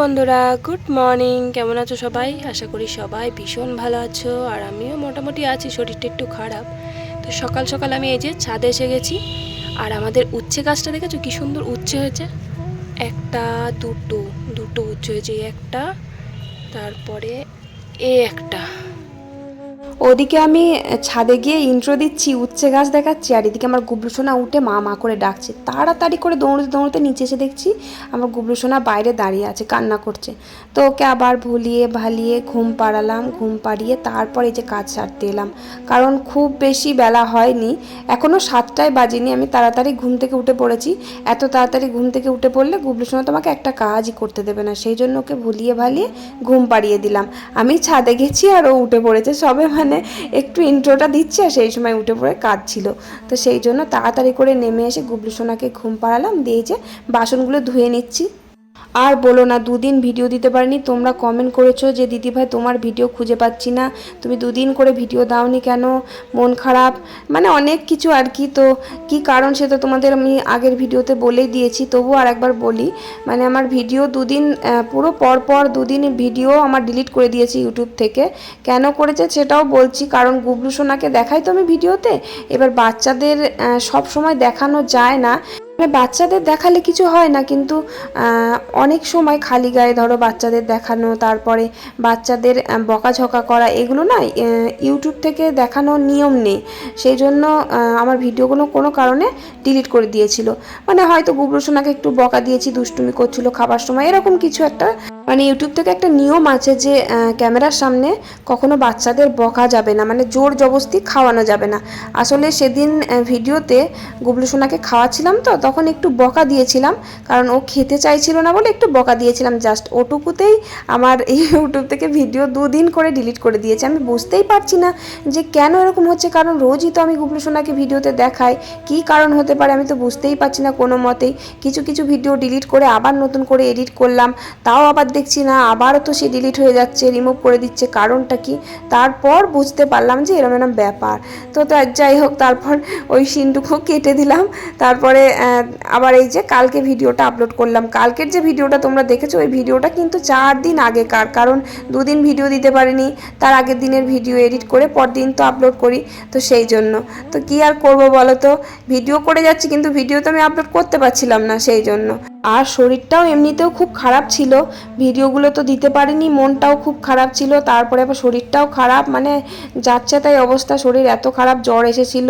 বন্ধুরা good morning কেমন আছো সবাই? আশা করি সবাই ভীষণ ভালো আছো, আর আমিও মোটামুটি আছি, শরীরটা একটু খারাপ। তো সকাল সকাল আমি এই যে ছাদে এসে গেছি, আর আমাদের উচ্ছে গাছটা দেখেছ কী সুন্দর উচ্ছে হয়েছে? একটা, দুটো দুটো উচ্ছে হয়েছে একটা, তারপরে এ একটা। ওদিকে আমি ছাদে গিয়ে ইন্ট্রো দিচ্ছি, উচ্ছে গাছ দেখাচ্ছি, আর এদিকে আমার গুবলু সোনা উঠে মা মা করে ডাকছে। তাড়াতাড়ি করে দৌড়তে দৌড়তে নিচে এসে দেখছি আমার গুবলু সোনা বাইরে দাঁড়িয়ে আছে, কান্না করছে। তো ওকে আবার ভুলিয়ে ভালিয়ে ঘুম পাড়ালাম, ঘুম পাড়িয়ে তারপর এই যে কাজ সারতে এলাম। কারণ খুব বেশি বেলা হয়নি এখনও সাতটায় বাজিনি, আমি তাড়াতাড়ি ঘুম থেকে উঠে পড়েছি। এত তাড়াতাড়ি ঘুম থেকে উঠে পড়লে গুবলু সোনা তোমাকে একটা কাজই করতে দেবে না, সেই জন্য ওকে ভুলিয়ে ভালিয়ে ঘুম পাড়িয়ে দিলাম। আমি ছাদে গেছি আর ও উঠে পড়েছে, সবে মানে একটু ইন্ট্রোটা দিচ্ছি আর সেই সময় উঠে পড়ে কাজ ছিল তো সেই জন্য তাড়াতাড়ি করে নেমে এসে গুবলু সোনাকে ঘুম পাড়ালাম, দিয়ে যে বাসনগুলো ধুয়ে নিচ্ছি। আর বলো না, দুদিন ভিডিও দিতে পারিনি। তোমরা কমেন্ট করেছ যে, দিদিভাই, তোমার ভিডিও খুঁজে পাচ্ছি না। তুমি দুদিন করে ভিডিও দাওনি কেন? মন খারাপ? মানে অনেক কিছু আর কি তো। কি কারণ সে তো তোমাদের আমি আগের ভিডিওতে বলেই দিয়েছি তবু আর একবার বলি। মানে আমার ভিডিও দুদিন পুরো পর পর দুদিন ভিডিও আমার ডিলিট করে দিয়েছি ইউটিউব থেকে। কেন করেছে সেটাও বলছি, কারণ গুবলু সোনাকে দেখাই তো আমি ভিডিওতে। এবার বাচ্চাদের সব সময় দেখানো যায় না। বাচ্চাদের দেখালে কিছু হয় না, কিন্তু অনেক সময় খালি গায়ে ধরো বাচ্চাদের দেখানো, তারপরে বাচ্চাদের বকাঝকা করা, এগুলো না ইউটিউব থেকে দেখানোর নিয়ম নেই। সেই জন্য আমার ভিডিওগুলো কোনো কারণে ডিলিট করে দিয়েছিল। মানে হয়তো গুবলু সোনাকে একটু বকা দিয়েছি, দুষ্টুমি করছিল খাবার সময়, এরকম কিছু একটা মানে ইউটিউব থেকে একটা নিয়ম আছে যে ক্যামেরার সামনে কখনো বাচ্চাদের বকা যাবে না মানে জোর জবস্তি খাওয়ানো যাবে না। আসলে সেদিন ভিডিওতে গুবলু সোনাকে খাওয়াচ্ছিলাম তো তখন একটু বকা দিয়েছিলাম, কারণ ও খেতে চাইছিল না বলে একটু বকা দিয়েছিলাম জাস্ট ওটুকুতেই আমার এই ইউটিউব থেকে ভিডিও দুদিন করে ডিলিট করে দিয়েছে। আমি বুঝতেই পারছি না যে কেন এরকম হচ্ছে, কারণ রোজই তো আমি গুবলু সোনাকে ভিডিওতে দেখাই, কী কারণ হতে পারে আমি তো বুঝতেই পারছি না কোনো মতেই। কিছু কিছু ভিডিও ডিলিট করে আবার নতুন করে এডিট করলাম, তাও আবার দেখছি না আবারও তো সে ডিলিট হয়ে যাচ্ছে রিমুভ করে দিচ্ছে, কারণটা কি? তারপর বুঝতে পারলাম যে এরম এরম ব্যাপার। তো যাই হোক, তারপর ওই সিনটুকু কেটে দিলাম, তারপরে আবার এই যে কালকে ভিডিওটা আপলোড করলাম। কালকের যে ভিডিওটা তোমরা দেখেছ, ওই ভিডিওটা কিন্তু চার দিন আগেকার, কারণ দুদিন ভিডিও দিতে পারিনি, তার আগের দিনের ভিডিও এডিট করে পরদিন তো আপলোড করি, তো সেই জন্য। তো কি আর করব বলো তো? ভিডিও করে যাচ্ছি, কিন্তু ভিডিও তো আমি আপলোড করতে পারছিলাম না, সেই জন্য। আর শরীরটাও এমনিতেও খুব খারাপ ছিল। ভিডিওগুলো তো দিতে পারিনি, মনটাও খুব খারাপ ছিল, তারপরে আবার শরীরটাও খারাপ মানে যাচ্ছে তাই অবস্থা, শরীর এত খারাপ, জ্বর এসেছিল,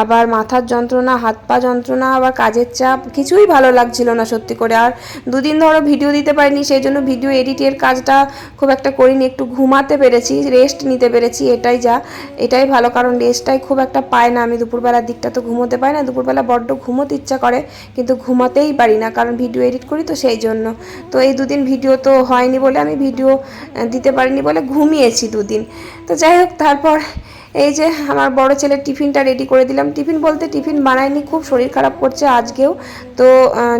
আবার মাথার যন্ত্রণা, হাত পা যন্ত্রণা, আবার কাজের চাপ, কিছুই ভালো লাগছিল না সত্যি করে। আর দুদিন ধরো ভিডিও দিতে পারিনি, সেই জন্য ভিডিও এডিটের কাজটা খুব একটা করিনি, একটু ঘুমাতে পেরেছি রেস্ট নিতে পেরেছি, এটাই যা, এটাই ভালো, কারণ রেস্টটাই খুব একটা পায় না, আমি দুপুরবেলার দিকটা তো ঘুমোতে পাই না, দুপুরবেলা বড্ড ঘুমোতে ইচ্ছা করে, কিন্তু ঘুমাতেই পারি না, কারণ ভিডিও এডিট করি তো সেই জন্য। তো এই দুদিন ভিডিও তো হয়নি বলে আমি ভিডিও দিতে পারিনি বলে ঘুমিয়েছি দুদিন। তো যাই হোক, তারপর এই যে আমার বড় ছেলের টিফিনটা রেডি করে দিলাম। টিফিন বলতে টিফিন বানায়নি, খুব শরীর খারাপ করছে আজকেও। তো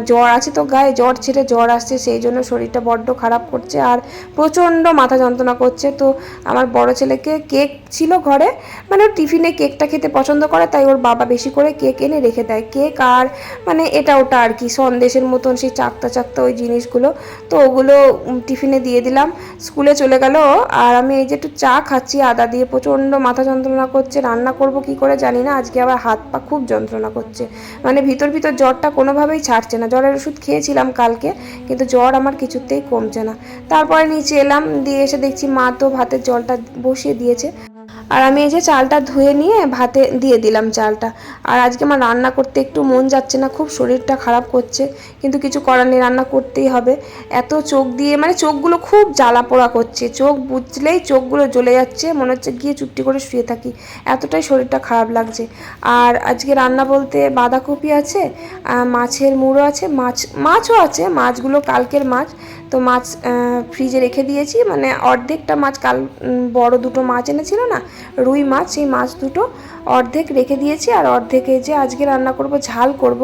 জ্বর আছে তো গায়ে, জ্বর ছেড়ে জ্বর আসছে, সেই জন্য শরীরটা বড্ড খারাপ করছে আর প্রচণ্ড মাথা যন্ত্রণা করছে। তো, আমার বড় ছেলেকে কেক ছিল ঘরে মানে টিফিনে কেকটা খেতে পছন্দ করে, তাই ওর বাবা বেশি করে কেক এনে রেখে দেয়। কেক আর মানে এটা ওটা আর কি, সন্দেশের মতন সেই চাকতা চাকতা ওই জিনিসগুলো। তো, ওগুলো টিফিনে দিয়ে দিলাম। স্কুলে চলে গেল আর আমি এই যে একটু চা খাচ্ছি, আদা দিয়ে প্রচণ্ড মাথা যন্ত্রণা করছে, রান্না করব কি করে জানি না, আজকে আবার হাত পা খুব যন্ত্রণা করছে। মানে ভিতর ভিতর জ্বরটা কোনোভাবেই ছাড়ছে না। জ্বরের ওষুধ খেয়েছিলাম কালকে, কিন্তু জ্বর আমার কিছুতেই কমছে না। তারপরে নিচে এলাম, দিয়ে এসে দেখছি মা তো ভাতের জলটা বসিয়ে দিয়েছে। আর আমি এই যে চালটা ধুয়ে নিয়ে ভাতে দিয়ে দিলাম চালটা। আর আজকে আমার রান্না করতে একটু মন যাচ্ছে না, খুব শরীরটা খারাপ করছে, কিন্তু কিছু করার নেই, রান্না করতেই হবে। এত চোখ দিয়ে মানে চোখগুলো খুব জ্বালা পোড়া করছে, চোখ বুঝলেই চোখগুলো জ্বলে যাচ্ছে, মনে হচ্ছে গিয়ে চুপটি করে শুয়ে থাকি, এতটাই শরীরটা খারাপ লাগছে। আর আজকে রান্না বলতে বাঁধাকপি আছে মাছের মুড়ো আছে, মাছ, মাছও আছে, মাছগুলো কালকের মাছ তো মাছ ফ্রিজে রেখে দিয়েছি। মানে অর্ধেকটা মাছ, কাল বড় দুটো মাছ এনেছিল না, রুই মাছ, সেই মাছ দুটো অর্ধেক রেখে দিয়েছি আর অর্ধেকে যে আজকে রান্না করব, ঝাল করব।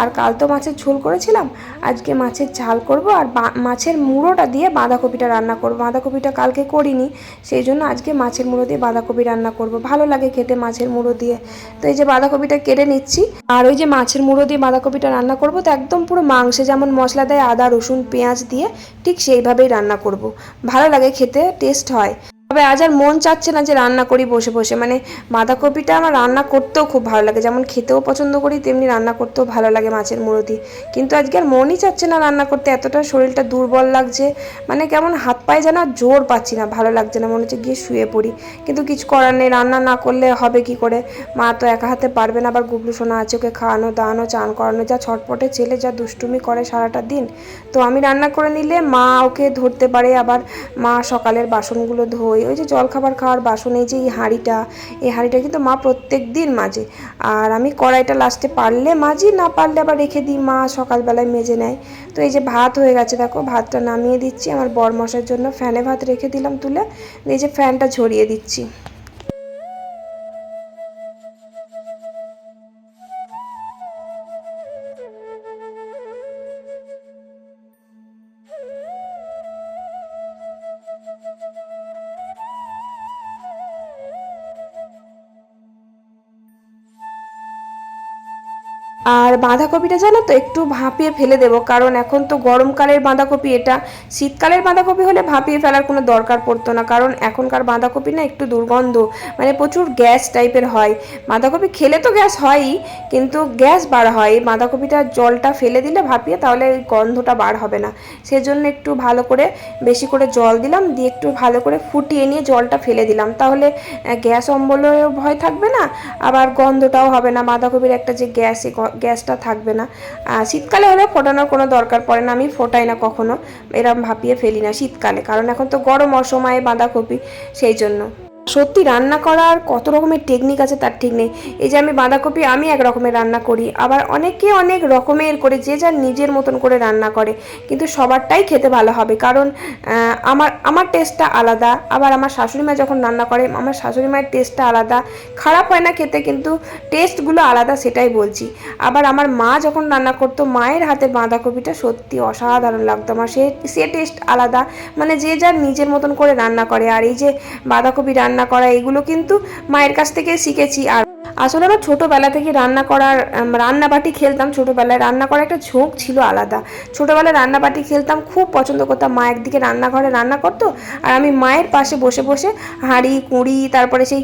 আর কাল তো মাছের ঝোল করেছিলাম। আজকে মাছের ঝাল করব আর মাছের মুড়োটা দিয়ে বাঁধাকপিটা রান্না করব। বাঁধাকপিটা কালকে করিনি, সেই জন্য আজকে মাছের মুড়ো দিয়ে বাঁধাকপি রান্না করব। ভালো লাগে খেতে মাছের মুড়ো দিয়ে। তো এই যে বাঁধাকপিটা কেটে নিচ্ছি। আর ওই যে মাছের মুড়ো দিয়ে বাঁধাকপিটা রান্না করব, তো একদম পুরো মাংসে যেমন মশলা দেয় আদা, রসুন, পেঁয়াজ দিয়ে ঠিক সেইভাবেই রান্না করব। ভালো লাগে খেতে, টেস্ট হয়। তবে আজ আর মন চাচ্ছে না যে রান্না করি বসে বসে। মানে বাঁধাকপিটা আমার রান্না করতেও খুব ভালো লাগে। যেমন খেতেও পছন্দ করি, তেমনি রান্না করতেও ভালো লাগে মাছের দিয়ে কিন্তু আজকে আর মনই চাচ্ছে না রান্না করতে। এতটা শরীরটা দুর্বল লাগছে। মানে কেমন হাত পায়ে যেন জোর পাচ্ছি না। ভালো লাগছে না। মনে হচ্ছে গিয়ে শুয়ে পড়ি। কিন্তু কিছু করার নেই। রান্না না করলে হবে কি করে? মা তো একা হাতে পারবে না। আবার গুবলু সোনা আছে ওকে খাওয়ানো, দাওয়ানো, চান করানো। যা ছটপটে ছেলে, যা দুষ্টুমি করে সারাটা দিন। তো আমি রান্না করে নিলে মা ওকে ধরতে পারে। আবার মা সকালের বাসনগুলো ধোয় ওই যে জলখাবার খাওয়ার বাসন, এই যে এই হাঁড়িটা এই হাঁড়িটা কিন্তু মা প্রত্যেক দিন মাজে। আর আমি কড়াইটা লাস্টে পারলে মাজি, না পারলে আবার রেখে দিই, মা সকালবেলায় মেজে নেয়। তো এই যে ভাত হয়ে গেছে, দেখো, ভাতটা নামিয়ে দিচ্ছি। আমার বর মশার জন্য ফ্যানে ভাত রেখে দিলাম তুলে, এই যে ফ্যানটা ঝরিয়ে দিচ্ছি। আর বাঁধাকপিটা জানো তো, একটু ভাপিয়ে ফেলে দেবো। কারণ এখন তো গরমকালের বাঁধাকপি এটা। শীতকালের বাঁধাকপি হলে ভাপিয়ে ফেলার কোনো দরকার পড়তো না। কারণ এখনকার বাঁধাকপি না একটু দুর্গন্ধ মানে প্রচুর গ্যাস টাইপের হয়। বাঁধাকপি খেলে তো গ্যাস হয়ই, কিন্তু গ্যাস বার হয়। এই বাঁধাকপিটা জলটা ফেলে দিলে ভাপিয়ে তাহলে ওই গন্ধটা বার হবে না। সেজন্য একটু ভালো করে বেশি করে জল দিলাম, দিয়ে একটু ভালো করে ফুটিয়ে নিয়ে জলটা ফেলে দিলাম। তাহলে গ্যাস অম্বলেরও ভয় থাকবে না, আবার গন্ধটাও হবে না। বাঁধাকপির একটা যে গ্যাস এই গ্যাসটা থাকবে না। শীতকালে হলে ফোটানোর কোনো দরকার পড়ে না, আমি ফোটাই না কখনো। এরম ভাপিয়ে ফেলি না শীতকালে, কারণ এখন তো গরম অসময়ে বাঁধাকপি, সেই জন্য। সত্যি রান্না করার কত রকমের টেকনিক আছে তার ঠিক নেই। এই যে আমি বাঁধাকপি, আমি এক রকমের রান্না করি। আবার অনেকে অনেক রকমের করে, যে যার নিজের মতন করে রান্না করে। কিন্তু সবারটাই খেতে ভালো হবে। কারণ আমার আমার টেস্টটা আলাদা। আবার আমার শাশুড়ি মা যখন রান্না করে, আমার শাশুড়ি মায়ের টেস্টটা আলাদা। খারাপ হয় না খেতে, কিন্তু টেস্টগুলো আলাদা, সেটাই বলছি। আবার আমার মা যখন রান্না করতো, মায়ের হাতে বাঁধাকপিটা সত্যি অসাধারণ লাগতো। আমার সে সে টেস্ট আলাদা। মানে যে যার নিজের মতন করে রান্না করে। আর এই যে বাঁধাকপি রান্না করা এগুলো কিন্তু মায়ের কাছ থেকে শিখেছি। আর আসলে আমার ছোটোবেলা থেকে রান্না করার রান্নাবাটি খেলতাম ছোটোবেলায়। রান্না করার একটা ঝোঁক ছিল আলাদা। ছোটোবেলায় রান্নাবাটি খেলতাম, খুব পছন্দ করতাম। মা একদিকে রান্নাঘরে রান্না করতো আর আমি মায়ের পাশে বসে বসে হাঁড়ি, কুড়ি, তারপরে সেই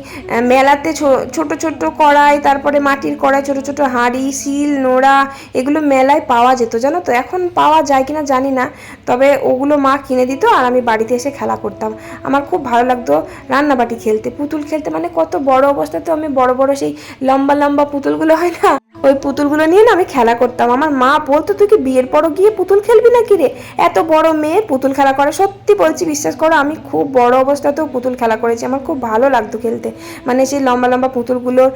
মেলাতে ছোট ছোট কড়াই, তারপরে মাটির কড়াই, ছোট ছোট হাঁড়ি, শিল, নোড়া, এগুলো মেলায় পাওয়া যেত, জানো তো? এখন পাওয়া যায় কিনা জানি না, তবে ওগুলো মা কিনে দিত আর আমি বাড়িতে এসে খেলা করতাম। আমার খুব ভালো লাগতো রান্নাবাটি খেলতে। পুতুল খেলতে মানে কত বড় অবস্থাতে আমি বড় বড় সেই লম্বা লম্বা পুতুলগুলো হয় না? ওই পুতুলগুলো নিয়ে না আমি খেলা করতাম। আমার মা বলতো, তুই কি বিয়ের পরও গিয়ে পুতুল খেলবি না কি রে? এত বড় মেয়ে, পুতুল খেলা করে। সত্যি বলছি, বিশ্বাস করো, আমি খুব বড় অবস্থাতেও পুতুল খেলা করেছি। আমার খুব ভালো লাগতো খেলতে। মানে সেই লম্বা লম্বা পুতুলগুলোর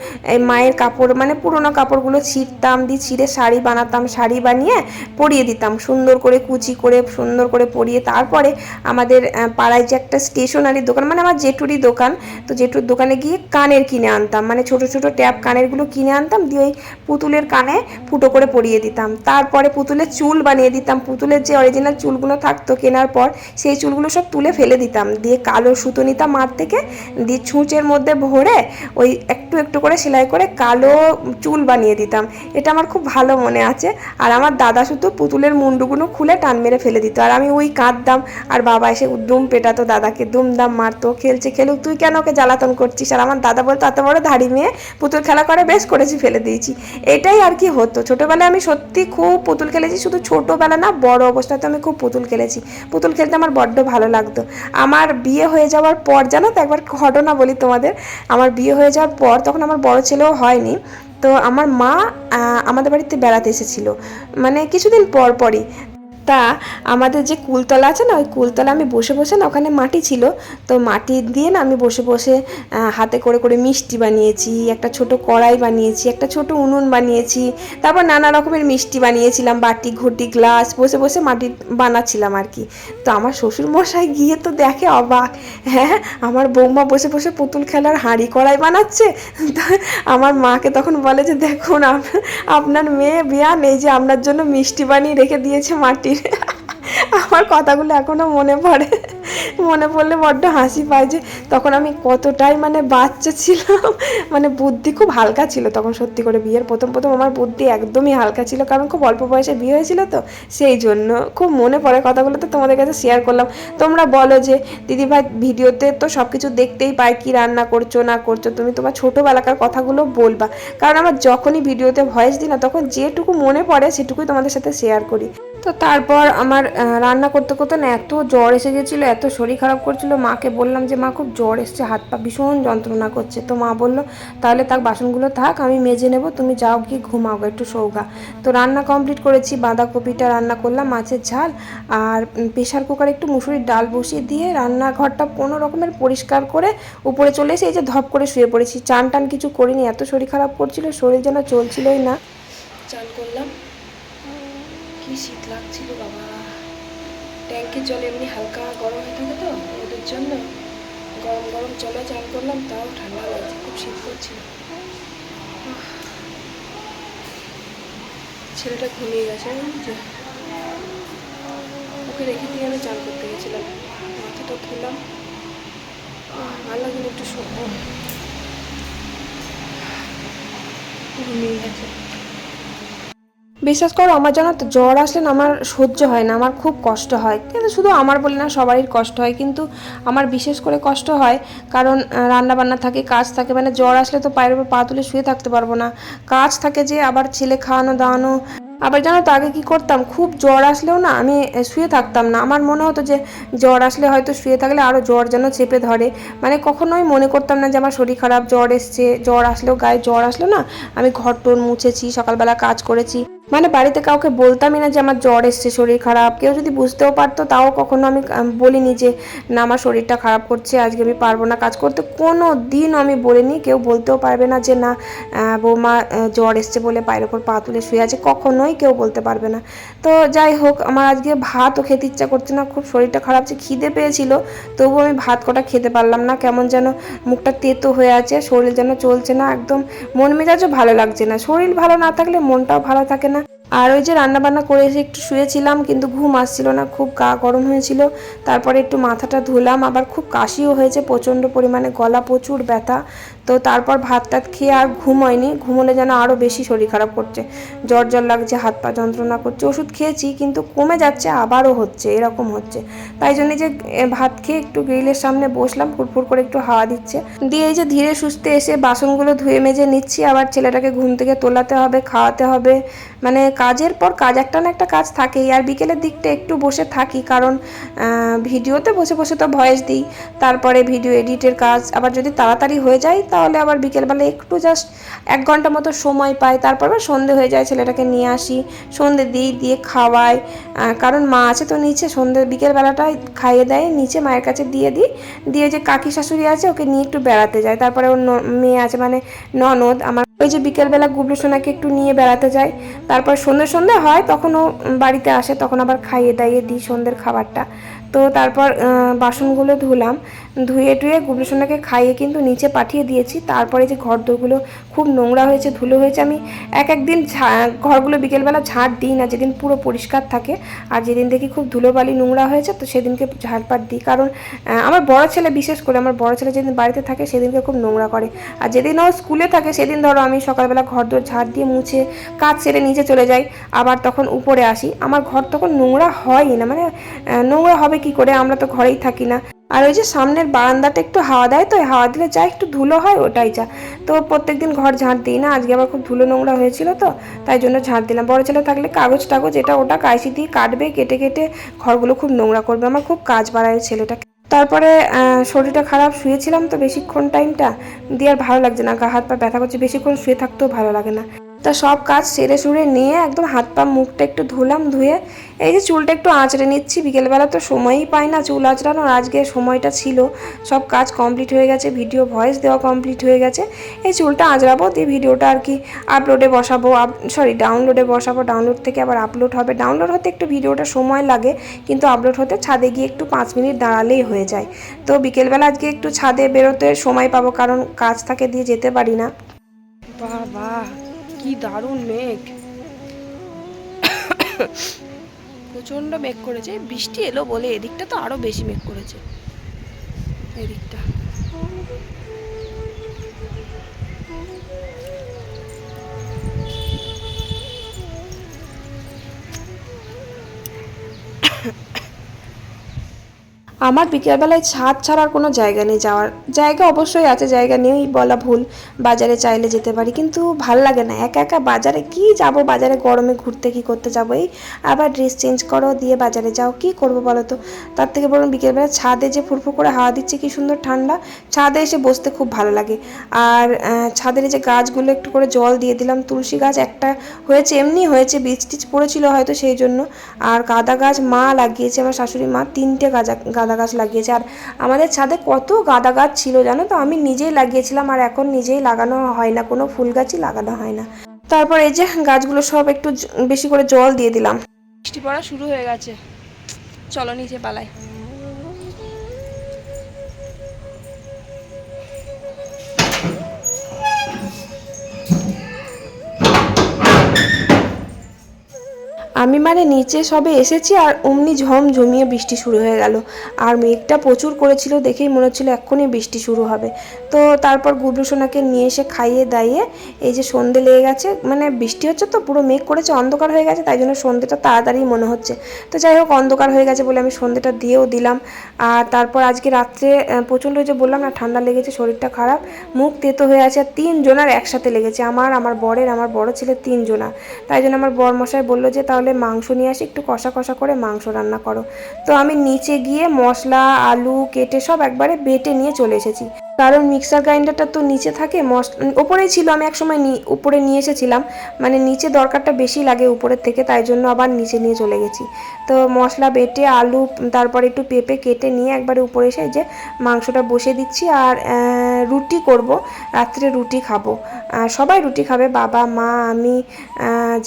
মায়ের কাপড় মানে পুরোনো কাপড়গুলো ছিঁড়তাম, দিয়ে ছিঁড়ে শাড়ি বানাতাম, শাড়ি বানিয়ে পরিয়ে দিতাম। সুন্দর করে কুচি করে, সুন্দর করে পরিয়ে তারপরে আমাদের পাড়ায় যে একটা স্টেশনারি দোকান মানে আমার জেঠুরি দোকান, তো জেঠুর দোকানে গিয়ে কানের কিনে আনতাম। মানে ছোট ছোট ট্যাপ কানেরগুলো কিনে আনতাম, দিয়ে ওই পুতুলের কানে ফুটো করে পরিয়ে দিতাম। তারপরে পুতুলের চুল বানিয়ে দিতাম। পুতুলের যে অরিজিনাল চুলগুলো থাকতো কেনার পর, সেই চুলগুলো সব তুলে ফেলে দিতাম। দিয়ে কালো সুতো নিতাম মাঠ থেকে, দিয়ে ছুঁচের মধ্যে ভরে ওই একটু একটু করে সেলাই করে কালো চুল বানিয়ে দিতাম। এটা আমার খুব ভালো মনে আছে। আর আমার দাদা শুধু পুতুলের মুন্ডুগুলো খুলে টান মেরে ফেলে দিত। আর আমি ওই কাঁদতাম, আর বাবা এসে দুম পেটাতো দাদাকে, দুমদাম মারতো, খেলছে, খেলুক, তুই কেন ওকে জ্বালাতন করছিস? আর আমার দাদা বলতো, এত বড় ধাড়ি মেয়ে পুতুল খেলা করে বেশ করেছি, ফেলে দিয়েছি। এটাই আর কি হতো। ছোটোবেলায় আমি সত্যি খুব পুতুল খেলেছি, শুধু ছোটোবেলা না, বড় অবস্থাতে আমি খুব পুতুল খেলেছি। পুতুল খেলতে আমার বড্ড ভালো লাগতো। আমার বিয়ে হয়ে যাওয়ার পর, জানো তো একবার ঘটনা বলি তোমাদের, আমার বিয়ে হয়ে যাওয়ার পর তখন আমার বড় ছেলেও হয়নি, তো আমার মা আমাদের বাড়িতে বেড়াতে এসেছিল। মানে কিছুদিন পর পরই তা আমাদের যে কুলতলা আছে না, ওই কুলতলা আমি বসে বসে না, ওখানে মাটি ছিল। তো মাটি দিয়ে না আমি বসে বসে হাতে করে করে মিষ্টি বানিয়েছি, একটা ছোট কড়াই বানিয়েছি, একটা ছোট উনুন বানিয়েছি, তারপর নানা রকমের মিষ্টি বানিয়েছিলাম, বাটি, ঘুটি, গ্লাস, বসে বসে মাটি বানাচ্ছিলাম আর কি। তো আমার শ্বশুর মশাই গিয়ে তো দেখে অবাক হ্যাঁ আমার বৌমা বসে বসে পুতুল খেলার হাঁড়ি কড়াই বানাচ্ছে। আমার মাকে তখন বলে যে, দেখুন, আপ- আপনার মেয়ে বিয়া এই যে আপনার জন্য মিষ্টি বানিয়ে রেখে দিয়েছে মাটির আমার কথাগুলো এখনও মনে পড়ে। মনে পড়লে বড্ড হাসি পায় যে তখন আমি কতটাই মানে বাচ্চা ছিলাম মানে বুদ্ধি খুব হালকা ছিল তখন সত্যি করে বিয়ের প্রথম প্রথম আমার বুদ্ধি একদমই হালকা ছিল, কারণ খুব অল্প বয়সে বিয়ে হয়েছিল তো, সেই জন্য খুব মনে পড়ে কথাগুলো তো তোমাদের কাছে শেয়ার করলাম। তোমরা বলো যে, দিদিভাই ভিডিওতে তো সব কিছু দেখতেই পাই কি রান্না করছ, না করছ, তুমি তোমার ছোটোবেলাকার কথাগুলো বলবা। কারণ আমার যখনই ভিডিওতে ভয়েস দিই না, তখন যেটুকু মনে পড়ে সেটুকুই তোমাদের সাথে শেয়ার করি। তো তারপর আমার রান্না করতে করতে না এত জ্বর এসে গেছিল, এত শরীর খারাপ করছিল। মাকে বললাম যে, মা, খুব জ্বর এসছে, হাত পা ভীষণ যন্ত্রণা করছে। তো মা বলল, তাহলে তাক বাসনগুলো থাক, আমি মেজে নেব, তুমি যাও গিয়ে ঘুমাও, একটু সৌগা। তো রান্না কমপ্লিট করেছি, বাঁধাকপিটা রান্না করলাম, মাছের ঝাল, আর প্রেশার কুকারে একটু মুসুরির ডাল বসিয়ে দিয়ে রান্নাঘরটা কোনো রকমের পরিষ্কার করে উপরে চলে এসে এই যে ধপ করে শুয়ে পড়েছি। চান টান কিছু করিনি, এত শরীর খারাপ করছিল, শরীর যেন চলছিলই না। চান করলাম। শীত লাগছিল, বাবা। ট্যাঙ্কের জল এমনি হালকা গরম হয়ে থাকে তো, ওদের জন্য গরম গরম জলে চান করলাম, তাও ঠান্ডা লাগছে, খুব শীত করছিল। ছেলেটা ঘুমিয়ে গেছে? ওকে রেখে দিয়ে আমি চান করতে গেছিলাম। মাথাটা ধুলাম। ভালো লাগল একটু শোবো। ঘুমিয়ে গেছে। বিশ্বাস করো, আমার তো জ্বর আসলে না আমার সহ্য হয় না, আমার খুব কষ্ট হয়। কিন্তু শুধু আমার বলে না, সবারই কষ্ট হয়। কিন্তু আমার বিশেষ করে কষ্ট হয়, কারণ রান্না বান্না থাকে, কাজ থাকে মানে জ্বর আসলে তো পায়ের উপর পা তুলে শুয়ে থাকতে পারব না। কাজ থাকে যে, আবার ছেলে খাওয়ানো, দাওয়ানো। আবার জানো তো, আগে কী করতাম, খুব জ্বর আসলেও না আমি শুয়ে থাকতাম না। আমার মনে হতো যে, জ্বর আসলে হয়তো শুয়ে থাকলে আরও জ্বর যেন চেপে ধরে। মানে কখনোই মনে করতাম না যে, আমার শরীর খারাপ, জ্বর এসছে, জ্বর আসলেও, গায়ে জ্বর আসলো না, আমি ঘর টোর মুছেছি, সকালবেলা কাজ করেছি। মানে বাড়িতে কাউকে বলতামই না যে আমার জ্বর এসছে, শরীর খারাপ। কেউ যদি বুঝতেও পারতো, তাও কখনো আমি বলিনি যে, না, আমার শরীরটা খারাপ করছে, আজকে আমি পারব না। কাজ করতে কোনো দিন আমি বলিনি, কেউ বলতেও পারবে না যে, না বৌমা জ্বর এসছে বলে পায়ের ওপর পা তুলে শুয়ে আছে। কখনোই কেউ বলতে পারবে না। তো যাই হোক, আমার আজকে ভাতও খেতে ইচ্ছা করছে না, খুব শরীরটা খারাপ যে খিদে পেয়েছিল, তবুও আমি ভাত কটা খেতে পারলাম না, কেমন যেন মুখটা তেতো হয়ে আছে, শরীর যেন চলছে না, একদম মন মেজাজও ভালো লাগছে না, শরীর ভালো না থাকলে মনটাও ভালো থাকে না। আর ওই যে রান্না বান্না করে এসে একটু শুয়েছিলাম, কিন্তু ঘুম আসছিল না, খুব গা গরম হয়েছিল, তারপরে একটু মাথাটা ধুলাম, আবার খুব কাশিও হয়েছে, প্রচণ্ড পরিমাণে গলা প্রচুর ব্যথা তো তারপর ভাত টাত খেয়ে আর ঘুম হয়নি। ঘুমোলে যেন আরও বেশি শরীর খারাপ করছে। জ্বর জ্বর লাগছে, হাত পা যন্ত্রণা করছে, ওষুধ খেয়েছি কিন্তু কমে যাচ্ছে, আবারও হচ্ছে, এরকম হচ্ছে। তাই জন্য যে ভাত খেয়ে একটু গ্রিলের সামনে বসলাম, ফুরফুর করে একটু হাওয়া দিচ্ছে। দিয়ে এই যে ধীরে সুস্থে এসে বাসনগুলো ধুয়ে মেজে নিচ্ছি, আবার ছেলেটাকে ঘুম থেকে তোলাতে হবে, খাওয়াতে হবে। মানে কাজের পর কাজ, একটা না একটা কাজ থাকেই। আর বিকেলের দিকটা একটু বসে থাকি, কারণ ভিডিওতে বসে বসে তো ভয়েস দিই। তারপরে ভিডিও এডিটের কাজ, আবার যদি তাড়াতাড়ি হয়ে যায় তাহলে আবার বিকেলবেলা একটু জাস্ট এক ঘণ্টা মতো সময় পাই, তারপর আবার সন্ধে হয়ে যায় ছেলেটাকে নিয়ে আসি। সন্ধে দিই, দিয়ে খাওয়াই। কারণ মা আছে তো নিচে, সন্ধে বিকেলবেলাটায় খাইয়ে দেয়, নিচে মায়ের কাছে দিয়ে দিই। দিয়ে যে কাকি শাশুড়ি আছে, ওকে নিয়ে একটু বেড়াতে যায় তারপরে ওর মেয়ে আছে মানে ননদ, আমার ওই যে বিকেলবেলা গুবলু সোনাকে একটু নিয়ে বেড়াতে যায় তারপর সন্ধে সন্ধে হয়, তখন ও বাড়িতে আসে, তখন আবার খাইয়ে দাইয়ে দিই সন্ধ্যের খাবারটা। তো তারপর বাসনগুলো ধুলাম। ধুয়ে টুয়ে গুবলুসোনাকে খাইয়ে কিন্তু নিচে পাঠিয়ে দিয়েছি। তারপরে যে ঘর দোরগুলো খুব নোংরা হয়েছে, ধুলো হয়েছে, আমি এক একদিন ঘরগুলো বিকেলবেলা ঝাড় দিই না, যেদিন পুরো পরিষ্কার থাকে। আর যেদিন দেখি খুব ধুলোবালি নোংরা হয়েছে, তো সেদিনকে ঝাড়পাট দিই। কারণ আমার বড় ছেলে বিশেষ করে, আমার বড় ছেলে যেদিন বাড়িতে থাকে, সেদিনকে খুব নোংরা করে। আর যেদিন ও স্কুলে থাকে, সেদিন ধরো আমি সকালবেলা ঘর দোর ঝাড় দিয়ে মুছে কাজ সেরে নিচে চলে যাই, আবার তখন উপরে আসি। আমার ঘর তখন নোংরা হয়ই না মানে নোংরা হবে কি করে? আমরা তো ঘরেই থাকি না। আর ওই যে সামনের বারান্দাটা একটু হাওয়া দেয় তো হাওয়া দিলে যা একটু ধুলো হয় ওটাই যা। তো প্রত্যেকদিন ঘর ঝাঁট দিই না, আজকে আবার খুব ধুলো নোংরা হয়েছিল তো, তাই জন্য ঝাঁট দিলাম। বড় ছেলে থাকলে কাগজ টাগজ এটা ওটা কাইসি দিয়ে কাটবে, কেটে কেটে ঘরগুলো খুব নোংরা করবে। আমার খুব কাজ বাড়ায় ছেলেটাকে তারপরে শরীরটা খারাপ, শুয়েছিলাম তো বেশিক্ষণ টাইমটা দিয়ে আর ভালো লাগছে না, গা হাত পা ব্যথা করছে, বেশিক্ষণ শুয়ে থাকতেও ভালো লাগে না। তা সব কাজ সেরে সুরে নিয়ে একদম হাত পা মুখটা একটু ধুলাম, ধুয়ে এই যে চুলটা একটু আঁচড়ে নিচ্ছি। বিকেলবেলা তো সময়ই পাই না চুল আঁচড়ানোর, আজকে সময়টা ছিল। সব কাজ কমপ্লিট হয়ে গেছে ভিডিও ভয়েস দেওয়া কমপ্লিট হয়ে গেছে। এই চুলটা আঁচড়াবো, দিয়ে ভিডিওটা আর কি আপলোডে বসাবো, আপ সরি ডাউনলোডে বসাবো। ডাউনলোড থেকে আবার আপলোড হবে। ডাউনলোড হতে একটু ভিডিওটা সময় লাগে, কিন্তু আপলোড হতে ছাদে গিয়ে একটু পাঁচ মিনিট দাঁড়ালেই হয়ে যায়। তো বিকেলবেলা আজকে একটু ছাদে বেরোতে সময় পাবো, কারণ কাজ থাকে দিয়ে যেতে পারি না। বাবা! কি দারুণ মেঘ। প্রচণ্ড মেঘ করেছে। বৃষ্টি এলো বলে এদিকটা তো আরও বেশি মেঘ করেছে। এদিকটা। আমার বিকেলবেলায় ছাদ ছাড়ার কোনো জায়গা নেই যাওয়ার। জায়গা অবশ্যই আছে, জায়গা নেই বলা ভুল। বাজারে চাইলে যেতে পারি, কিন্তু ভালো লাগে না। একা একা বাজারে কি যাব? বাজারে গরমে ঘুরতে কি করতে যাব? এই আবার ড্রেস চেঞ্জ করো, দিয়ে বাজারে যাও, কি করব বলো তো? তার থেকে বরং বিকেলবেলা ছাদে যে ফুরফুর করে হাওয়া দিচ্ছে, কি সুন্দর ঠান্ডা। ছাদে এসে বসতে খুব ভালো লাগে। আর ছাদের যে গাছগুলো একটু করে জল দিয়ে দিলাম, তুলসী গাছ একটা হয়েছে, এমনি হয়েছে বীজ টিচ পড়েছিল হয়তো সেই জন্য। আর গাঁদা গাছ মা লাগিয়েছে, আমার শাশুড়ি মা, তিনটে গাঁদা গাঁদা গাছ লাগিয়েছে। আর আমাদের ছাদে কত গাঁদা গাছ ছিল জানো তো? আমি নিজেই লাগিয়েছিলাম আর এখন নিজেই লাগানো হয় না। কোনো ফুল গাছই লাগানো হয় না। তারপর এই যে গাছগুলো সব একটু বেশি করে জল দিয়ে দিলাম। বৃষ্টি পড়া শুরু হয়ে গেছে। চলো নিচে পালাই। আমি মানে নিচে সবে এসেছি আর অমনি ঝম ঝমিয়ে বৃষ্টি শুরু হয়ে গেল। আর মেঘটা প্রচুর করেছিল দেখেই মনে হচ্ছিল এক্ষুনি বৃষ্টি শুরু হবে। তো তারপর গুবলু সোনাকে নিয়ে এসে খাইয়ে দাইয়ে এই যে সন্ধে লেগে গেছে মানে বৃষ্টি হচ্ছে তো, পুরো মেঘ করেছে, অন্ধকার হয়ে গেছে, তাই জন্য সন্ধেটা তাড়াতাড়ি মনে হচ্ছে। তো যাই হোক, অন্ধকার হয়ে গেছে বলে আমি সন্ধেটা দিয়েও দিলাম। আর তারপর আজকে রাত্রে প্রচণ্ড যে বললাম না, ঠান্ডা লেগেছে, শরীরটা খারাপ, মুখ তেতো হয়ে আছে, আর তিনজনার একসাথে লেগেছে। আমার আমার বরের, আমার বড় ছেলে তিনজনা। তাই জন্য আমার বর মশাই বলল যে, তাহলে মাংস নিয়ে আসি, একটু কষা কষা করে মাংস রান্না করো। তো আমি নিচে গিয়ে মশলা, আলু কেটে সব একবারে বেটে নিয়ে চলে এসেছি। কারণ মিক্সার গ্রাইন্ডারটা তো নিচে থাকে মশলা ওপরেই ছিল, আমি একসময় উপরে নিয়ে এসেছিলাম। মানে নিচে দরকারটা বেশি লাগে উপরের থেকে, তাই জন্য আবার নিচে নিয়ে চলে গেছি। তো মশলা বেটে, আলু, তারপরে একটু পেঁপে কেটে নিয়ে একবারে উপরে এসে যে মাংসটা বসিয়ে দিচ্ছি আর রুটি করব। রাত্রে রুটি খাব। সবাই রুটি খাবে, বাবা, মা, আমি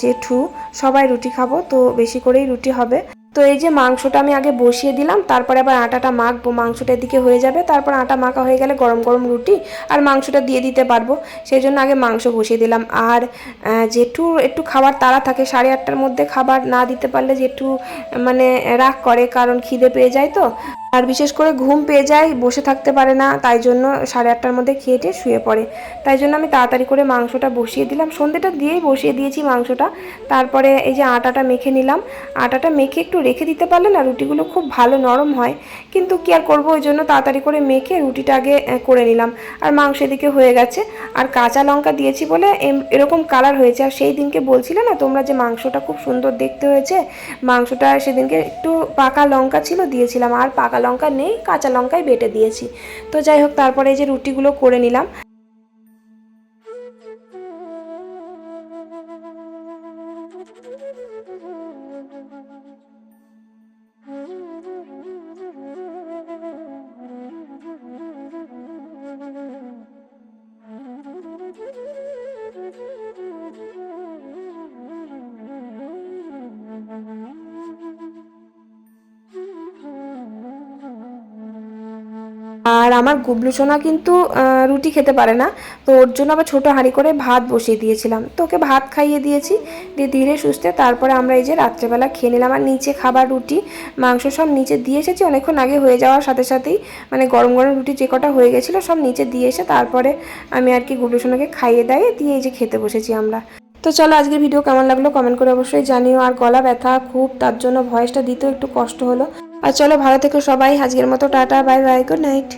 জেঠু, সবাই রুটি খাব। তো বেশি করেই রুটি হবে। তো এই যে মাংসটা আমি আগে বসিয়ে দিলাম, তারপরে আবার আটাটা মাখবো মাংসটা এদিকে হয়ে যাবে। তারপর আটা মাখা হয়ে গেলে গরম গরম রুটি আর মাংসটা দিয়ে দিতে পারব। সেই জন্য আগে মাংস বসিয়ে দিলাম। আর জেঠু একটু খাবার তাড়া থাকে, সাড়ে আটটার মধ্যে খাবার না দিতে পারলে জেঠু মানে রাগ করে কারণ খিদে পেয়ে যায় তো। আর বিশেষ করে ঘুম পেয়ে যায়, বসে থাকতে পারে না, তাই জন্য সাড়ে আটটার মধ্যে খেয়ে টেয়ে শুয়ে পড়ে। তাই জন্য আমি তাড়াতাড়ি করে মাংসটা বসিয়ে দিলাম। সন্ধ্যেটা দিয়েই বসিয়ে দিয়েছি মাংসটা। তারপরে এই যে আটাটা মেখে নিলাম। আটাটা মেখে একটু রেখে দিতে পারলে না রুটিগুলো খুব ভালো নরম হয়। কিন্তু কি আর করব, ওই জন্য তাড়াতাড়ি করে মেখে রুটিটা আগে করে নিলাম। আর মাংস এদিকে হয়ে গেছে। আর কাঁচা লঙ্কা দিয়েছি বলে এরকম কালার হয়েছে। আর সেই দিনকে বলছিলে না তোমরা যে মাংসটা খুব সুন্দর দেখতে হয়েছে? মাংসটা সেদিনকে একটু পাকা লঙ্কা ছিল, দিয়েছিলাম। আর পাকা লঙ্কা নেই, কাঁচা লঙ্কাই বেটে দিয়েছি। তো যাই হোক, তারপরে এই যে রুটিগুলো করে নিলাম। আর আমার গুবলু সোনা কিন্তু রুটি খেতে পারে না। তো ওর জন্য আবার ছোটো হাঁড়ি করে ভাত বসিয়ে দিয়েছিলাম। তো ওকে ভাত খাইয়ে দিয়েছি, দিয়ে ধীরে সুস্থে তারপরে আমরা এই যে রাত্রেবেলা খেয়ে নিলাম আর নিচে খাবার, রুটি, মাংস সব নিচে দিয়ে এসেছি। অনেকক্ষণ আগে হয়ে যাওয়ার সাথে সাথেই মানে গরম গরম রুটি যে কটা হয়ে গেছিল সব নিচে দিয়ে এসে তারপরে আমি আর কি গুবলু সোনাকে খাইয়ে দাইয়ে দিয়ে এই যে খেতে বসেছি আমরা। তো চলো আজকের ভিডিও কেমন লাগল কমেন্ট করে অবশ্যই জানিও। আর গলা ব্যথা, খুব, তার জন্য ভয়েসটা দিতেও একটু কষ্ট হলো। আর চলো ভালো থেকো সবাই। আজকের মতো tata bye bye good night